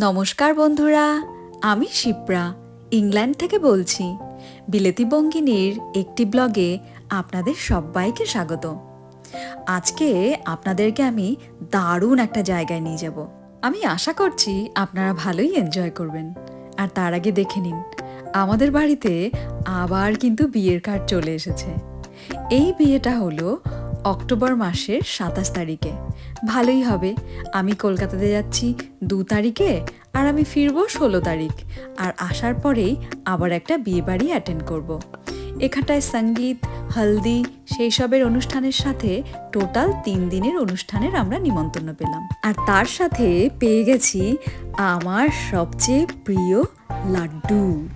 নমস্কার বন্ধুরা, আমি শিপ্রা, ইংল্যান্ড থেকে বলছি। বিলেতি বঙ্গিনীর একটি ব্লগে আপনাদের সবাইকে স্বাগত। আজকে আপনাদেরকে আমি দারুণ একটা জায়গায় নিয়ে যাব। আমি আশা করছি আপনারা ভালোই এনজয় করবেন। আর তার আগে দেখে নিন, আমাদের বাড়িতে আবার কিন্তু বিয়ের কার্ড চলে এসেছে। এই বিয়েটা হলো অক্টোবর মাসের সাতাশ তারিখে। ভালোই হবে, আমি কলকাতাতে যাচ্ছি দু তারিখে আর আমি ফিরবো ষোলো তারিখ। আর আসার পরেই আবার একটা বিয়ে বাড়ি অ্যাটেন্ড করব। এখানটায় সংগীত, হলদি, সেই সবের অনুষ্ঠানের সাথে টোটাল তিন দিনের অনুষ্ঠানের আমরা নিমন্ত্রণ পেলাম। আর তার সাথে পেয়ে গেছি আমার সবচেয়ে প্রিয় লাড্ডু।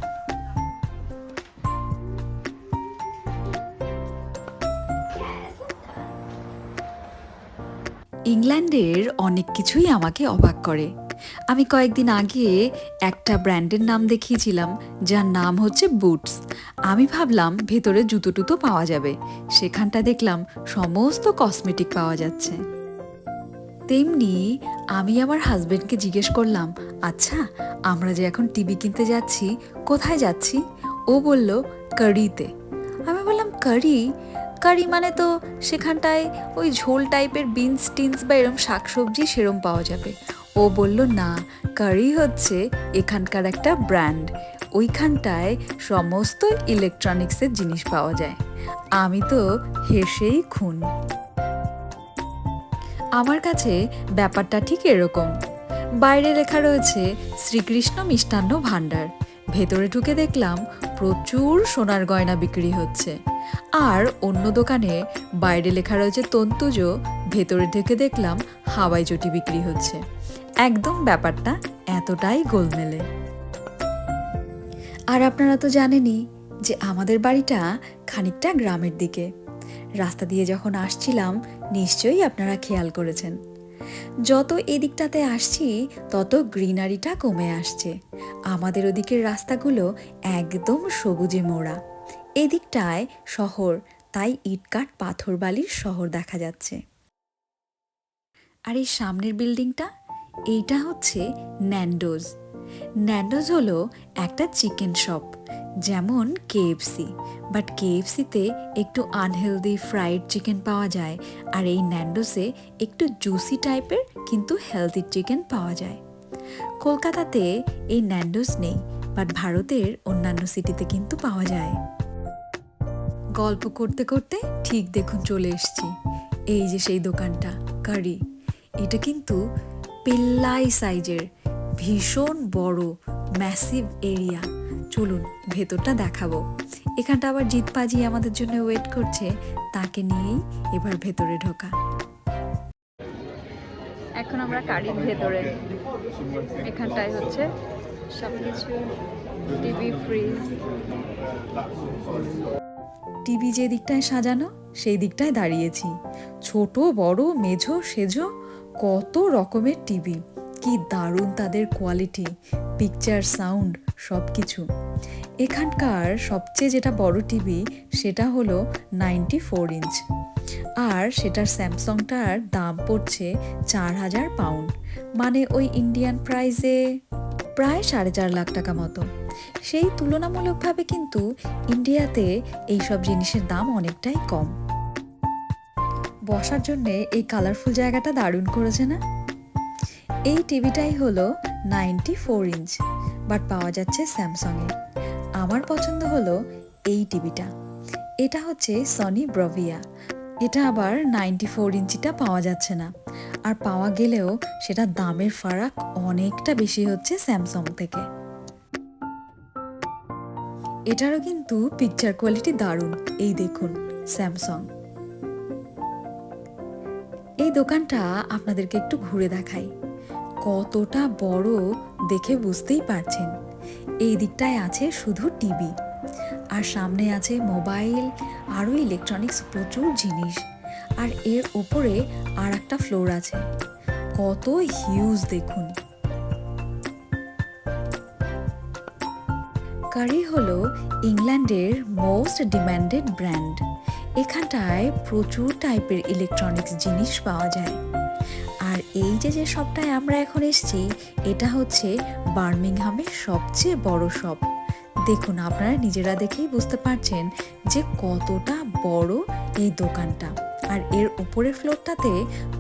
ইংল্যান্ডের অনেক কিছুই আমাকে অবাক করে। আমি কয়েকদিন আগে একটা ব্র্যান্ডের নাম দেখিয়েছিলাম, যার নাম হচ্ছে বুটস। আমি ভাবলাম ভেতরে জুতো টুতো পাওয়া যাবে। সেখানটা দেখলাম সমস্ত কসমেটিক পাওয়া যাচ্ছে। তেমনি আমি আমার হাজবেন্ডকে জিজ্ঞেস করলাম আচ্ছা আমরা যে এখন টিভি কিনতে যাচ্ছি, কোথায় যাচ্ছি? ও বলল, কারিতে। আমি বললাম, কারি? কারি মানে তো সেখানটায় ওই ঝোল টাইপের বিনস টিনস বা এরম শাকসবজি সেরম পাওয়া যাবে। ও বলল, না কারি হচ্ছে এখানকার একটা ব্র্যান্ড। ওইখানটায় সমস্ত ইলেকট্রনিক্সের জিনিস পাওয়া যায়। আমি তো হেসেই খুন। আমার কাছে ব্যাপারটা ঠিক এরকম। বাইরে লেখা রয়েছে, শ্রীকৃষ্ণ মিষ্টান্ন ভাণ্ডার। ভেতরে ঢুকে দেখলাম, প্রচুর সোনার গয়না বিক্রি হচ্ছে। আর অন্য দোকানে বাইরে লেখা রয়েছে, তন্তুজ, ভেতরে ঢুকে দেখলাম হাওয়াই চটি বিক্রি হচ্ছে। একদম ব্যাপারটা এতটাই গোলমেলে। আর আপনারা তো জানেনই যে আমাদের বাড়িটা খানিকটা গ্রামের দিকে। রাস্তা দিয়ে যখন আসছিলাম, নিশ্চয়ই আপনারা খেয়াল করেছেন। যত এদিকটাতে আসছি, তত গ্রিনারিটা কমে আসছে। আমাদের ওদিকের রাস্তাগুলো একদম সবুজে মোড়া। এদিকটায় শহর, তাই ইটকাট পাথর বালির শহর দেখা যাচ্ছে। আর এই সামনের বিল্ডিংটা? এইটা হচ্ছে ন্যান্ডোজ। ন্যান্ডোজ হলো একটা চিকেন শপ, যেমন কেএফসি বাট কেএফসিতে একটু আনহেলদি ফ্রাইড চিকেন পাওয়া যায়, আর এই ন্যান্ডোসে একটু জুসি টাইপের কিন্তু হেলদি চিকেন পাওয়া যায়। কলকাতাতে এই ন্যান্ডোস নেই, বাট ভারতের অন্যান্য সিটিতে কিন্তু পাওয়া যায়। গল্প করতে করতে ঠিক দেখুন চলে এসছি। এই যে সেই দোকানটা কারি এটা কিন্তু পেল্লাই সাইজের, ভীষণ বড় ম্যাসিভ এরিয়া চলুন ভেতরটা দেখাবো। এখানটা আবার জিত পাজি আমাদের জন্য ওয়েট করছে, তাকে নিয়েই এবার ভেতরে ঢোকা। এখন আমরা কারির ভেতরে। এখানটায় হচ্ছে সব কিছু টিভি ফ্রিজ টিভি যে দিকটায় সাজানো, সেই দিকটায় দাঁড়িয়েছি। ছোট, বড়, মেঝো, সেজো, কত রকমের টিভি। কি দারুণ তাদের কোয়ালিটি, পিকচার, সাউন্ড সব কিছু এখানকার সবচেয়ে যেটা বড় টিভি, সেটা হলো নাইনটি ফোর ইঞ্চ। আর সেটার স্যামসংটার দাম পড়ছে চার হাজার পাউন্ড। মানে ওই ইন্ডিয়ান প্রাইসে প্রায় সাড়ে চার লাখ টাকা মতো। সেই তুলনামূলকভাবে কিন্তু ইন্ডিয়াতে এইসব জিনিসের দাম অনেকটাই কম। বসার জন্যে এই কালারফুল জায়গাটা দারুণ করেছে না? এই টিভিটাই হলো নাইনটি ফোর ইঞ্চ বাট পাওয়া যাচ্ছে স্যামসংয়ে আমার পছন্দ হলো এই টিভিটা। এটা হচ্ছে সনি ব্রভিয়া এটা আবার নাইনটি ফোর ইঞ্চিটা পাওয়া যাচ্ছে না। আর পাওয়া গেলেও সেটা দামের ফারাক অনেকটা বেশি হচ্ছে স্যামসং থেকে। এটারও কিন্তু পিকচার কোয়ালিটি দারুণ, এই দেখুন স্যামসং এই দোকানটা আপনাদেরকে একটু ঘুরে দেখাই। কতটা বড় দেখে বুঝতেই পারছেন। এই দিকটায় আছে শুধু টিভি আর সামনে আছে মোবাইল, আরও ইলেকট্রনিক্স প্রচুর জিনিস। আর এর ওপরে আর একটা ফ্লোর আছে। কত হিউজ দেখুন। কারি হলো ইংল্যান্ডের মোস্ট ডিম্যান্ডেড ব্র্যান্ড এখানটায় প্রচুর টাইপের ইলেকট্রনিক্স জিনিস পাওয়া যায়। আর এই যে যে শপটায় আমরা এখন এসেছি, এটা হচ্ছে বার্মিংহামের সবচেয়ে বড় শপ দেখুন, আপনারা নিজেরা দেখেই বুঝতে পারছেন যে কতটা বড় এই দোকানটা। আর এর উপরের ফ্লোরটাতে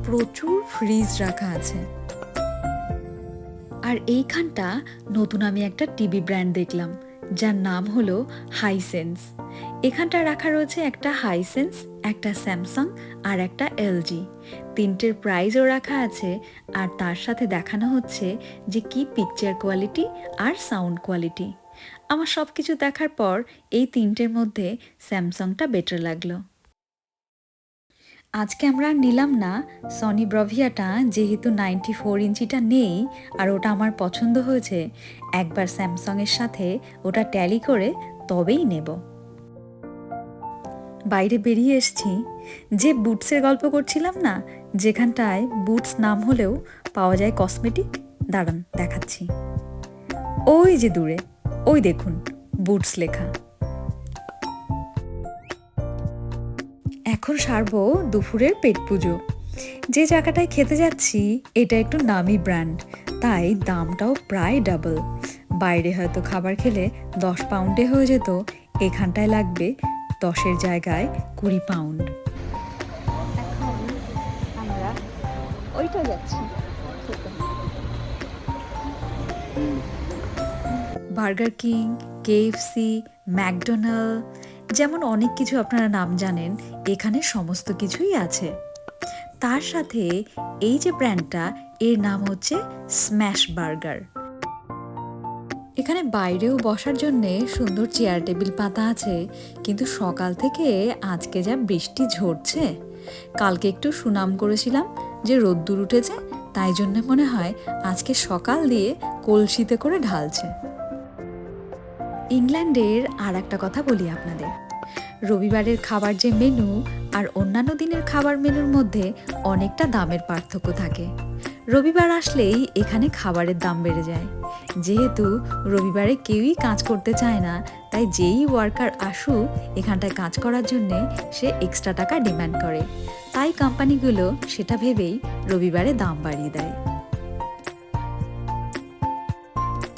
প্রচুর ফ্রিজ রাখা আছে। আর এইখানটা নতুন আমি একটা টিভি ব্র্যান্ড দেখলাম, যার নাম হলো হাইসেন্স। এখানটা রাখা রয়েছে একটা হাইসেন্স, একটা স্যামসাং আর একটা এলজি। তিনটের প্রাইজও রাখা আছে, আর তার সাথে দেখানো হচ্ছে যে কি পিকচার কোয়ালিটি আর সাউন্ড কোয়ালিটি আমার সব কিছু দেখার পর এই তিনটের মধ্যে স্যামসাংটা বেটার লাগল। আজকে আমরা নিলাম না। সনি ব্রভিয়াটা যেহেতু নাইনটি ফোর ইঞ্চিটা নেই আর ওটা আমার পছন্দ হয়েছে, একবার স্যামসংয়ের সাথে ওটা ট্যালি করে তবেই নেব। বাইরে বেরিয়ে এসছি। যে বুটসের গল্প করছিলাম না, যেখানটায় বুটস নাম হলেও পাওয়া যায় কসমেটিক দাঁড়ান, দেখাচ্ছি। ওই যে দূরে ওই দেখুন, বুটস লেখা। এখন সারবো দুপুরের পেট পুজো। যে জায়গাটায় খেতে যাচ্ছি, এটা একটু নামি ব্র্যান্ড, তাই দামটাও প্রায় ডাবল। বাইরে হয়তো খাবার খেলে দশ পাউন্ডে হয়ে যেত, এখানটায় লাগবে দশের জায়গায় কুড়ি পাউন্ড। আমরা ওইটা যাচ্ছি। বার্গার কিং কেএফসি ম্যাকডোনাল যেমন অনেক কিছু আপনারা নাম জানেন, এখানে সমস্ত কিছুই আছে। তার সাথে এই যে ব্র্যান্ডটা এর নাম হচ্ছে স্ম্যাশ বার্গার এখানে বাইরেও বসার জন্য সুন্দর চেয়ার টেবিল পাতা আছে, কিন্তু সকাল থেকে আজকে যা বৃষ্টি ঝরছে, কালকে একটু সুনাম করেছিলাম যে রোদ্দুর উঠেছে, তাই জন্য মনে হয় আজকে সকাল দিয়ে কলসিতে করে ঢালছে। ইংল্যান্ডের আর একটা কথা বলি আপনাদের। রবিবারের খাবার যে মেনু আর অন্যান্য দিনের খাবার মেনুর মধ্যে অনেকটা দামের পার্থক্য থাকে। রবিবার আসলেই এখানে খাবারের দাম বেড়ে যায়। যেহেতু রবিবারে কেউই কাজ করতে চায় না, তাই যেই ওয়ার্কার আসুক, এখানটায় কাজ করার জন্যে সে এক্সট্রা টাকা ডিমান্ড করে। তাই কোম্পানিগুলো সেটা ভেবেই রবিবারে দাম বাড়িয়ে দেয়।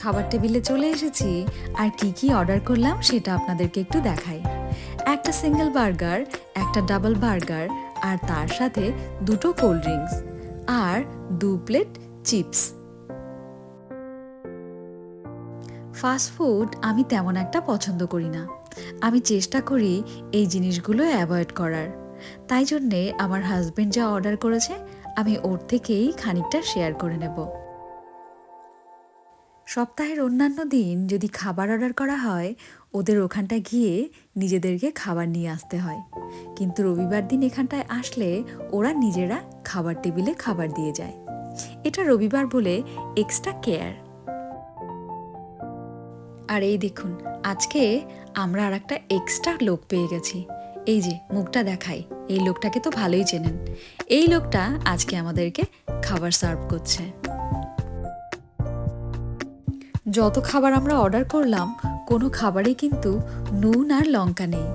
খাবার টেবিলে চলে এসেছি আর কি কি অর্ডার করলাম সেটা আপনাদেরকে একটু দেখাই। একটা সিঙ্গেল বার্গার, একটা ডাবল বার্গার আর তার সাথে দুটো কোল্ড ড্রিঙ্কস আর দু প্লেট চিপস। ফাস্ট ফুড আমি তেমন একটা পছন্দ করি না। আমি চেষ্টা করি এই জিনিসগুলো অ্যাভয়েড করার। তাই জন্যে আমার হাজবেন্ড যা অর্ডার করেছে, আমি ওর থেকেই খানিকটা শেয়ার করে নেব। সপ্তাহের অন্যান্য দিন যদি খাবার অর্ডার করা হয়, ওদের ওখানটায় গিয়ে নিজেদেরকে খাবার নিয়ে আসতে হয়। কিন্তু রবিবার দিন এখানটায় আসলে ওরা নিজেরা খাবার টেবিলে খাবার দিয়ে যায়। এটা রবিবার বলে এক্সট্রা কেয়ার আর এই দেখুন, আজকে আমরা আর একটা এক্সট্রা লোক পেয়ে গেছি। এই যে, মুখটা দেখাই। এই লোকটাকে তো ভালোই চেনেন। এই লোকটা আজকে আমাদেরকে খাবার সার্ভ করছে। যত খাবার আমরা অর্ডার করলাম, কোনো খাবারই কিন্তু নুন আর লঙ্কা নেই।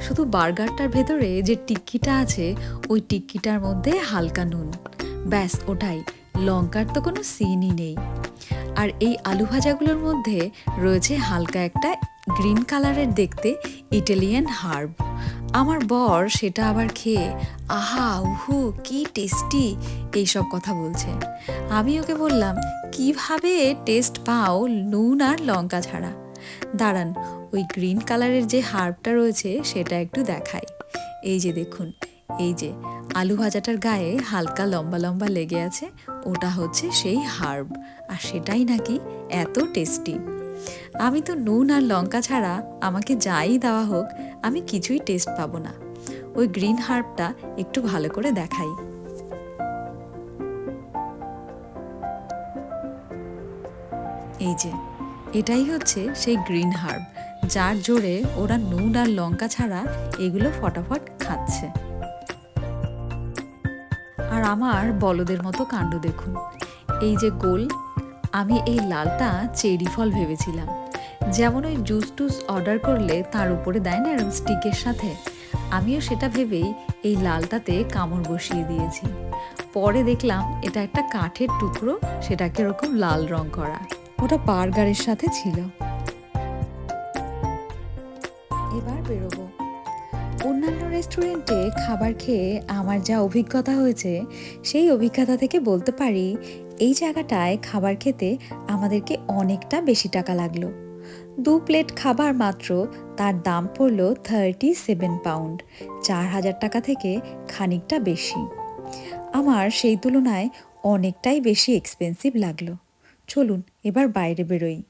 শুধু বার্গারটার ভেতরে যে টিক্কিটা আছে, ওই টিক্কিটার মধ্যে হালকা নুন। ব্যাস, ওটাই। লঙ্কার তো কোনো সিনই নেই। আর এই আলু ভাজাগুলোর মধ্যে রয়েছে হালকা একটা গ্রিন কালারের দেখতে ইটালিয়ান হার্ব। আমার বর সেটা আবার খেয়ে, আহা, উহু, কি টেস্টি এইসব কথা বলছে। আমি ওকে বললাম, কীভাবে টেস্ট পাও নুন আর লঙ্কা ছাড়া? দাঁড়ান, ওই গ্রিন কালারের যে হার্বটা রয়েছে সেটা একটু দেখাই। এই যে দেখুন, এই যে, আলু ভাজাটার গায়ে হালকা লম্বা লম্বা লেগে আছে, ওটা হচ্ছে সেই হার্ব, আর সেটাই নাকি এত টেস্টি আমি তো নুন আর লঙ্কা ছাড়া আমাকে যাই দেওয়া হোক, আমি কিছুই টেস্ট পাবো না। ওই গ্রিন হার্বটা একটু ভালো করে দেখাই। এই যে, এটাই হচ্ছে সেই গ্রিন হার্ব যার জোরে ওরা নুন আর লঙ্কা ছাড়া এগুলো ফটাফট খাচ্ছে। আর আমার বলদের মতো কাণ্ড দেখুন। এই যে গোল আমি এই লালটা চেরি ফল ভেবেছিলাম। যেমন ওই জুস টুস অর্ডার করলে তার উপরে দেয় না এরকম স্টিকের সাথে? আমিও সেটা ভেবেই এই লালটাতে কামড় বসিয়ে দিয়েছি। পরে দেখলাম এটা একটা কাঠের টুকরো, সেটাকে এরকম লাল রং করা। ওটা বার্গারের সাথে ছিল। এবার বেরোবো। অন্যান্য রেস্টুরেন্টে খাবার খেয়ে আমার যা অভিজ্ঞতা হয়েছে, সেই অভিজ্ঞতা থেকে বলতে পারি এই জায়গাটায় খাবার খেতে আমাদেরকে অনেকটা বেশি টাকা লাগল। দু প্লেট খাবার মাত্র, তার দাম পড়ল থার্টি সেভেন পাউন্ড চার হাজার টাকা থেকে খানিকটা বেশি। আমার সেই তুলনায় অনেকটাই বেশি এক্সপেন্সিভ লাগল। চলুন, এবার বাইরে বেরোই।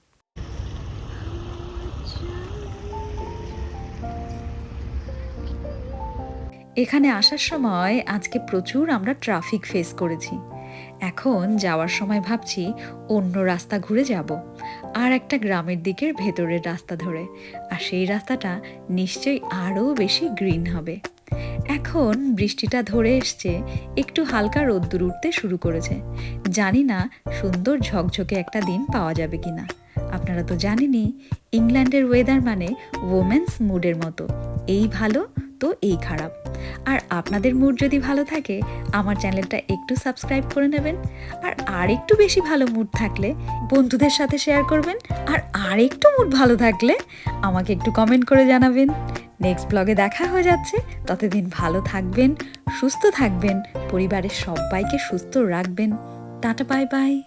এখানে আসার সময় আজকে প্রচুর আমরা ট্রাফিক ফেস করেছি। এখন যাওয়ার সময় ভাবছি অন্য রাস্তা ঘুরে যাব আর একটা গ্রামের দিকের ভেতরের রাস্তা ধরে। আর সেই রাস্তাটা নিশ্চয়ই আরও বেশি গ্রিন হবে। এখন বৃষ্টিটা ধরে এসছে, একটু হালকা রোদ্দুর উঠতে শুরু করেছে। জানি না সুন্দর ঝকঝকে একটা দিন পাওয়া যাবে কিনা। আপনারা তো জানেনই, ইংল্যান্ডের ওয়েদার মানে ওমেন্স মুডের মতো। এই ভালো তো এই খারাপ। আর আপনাদের মুড যদি ভালো থাকে, আমার চ্যানেলটা একটু সাবস্ক্রাইব করে নেবেন। আর আর একটু বেশি ভালো মুড থাকলে বন্ধুদের সাথে শেয়ার করবেন। আর আর একটু মুড ভালো থাকলে আমাকে একটু কমেন্ট করে জানাবেন। নেক্সট ব্লগে দেখা হয়ে যাচ্ছে। ততদিন ভালো থাকবেন, সুস্থ থাকবেন, পরিবারের সবাইকে সুস্থ রাখবেন। Tata bye bye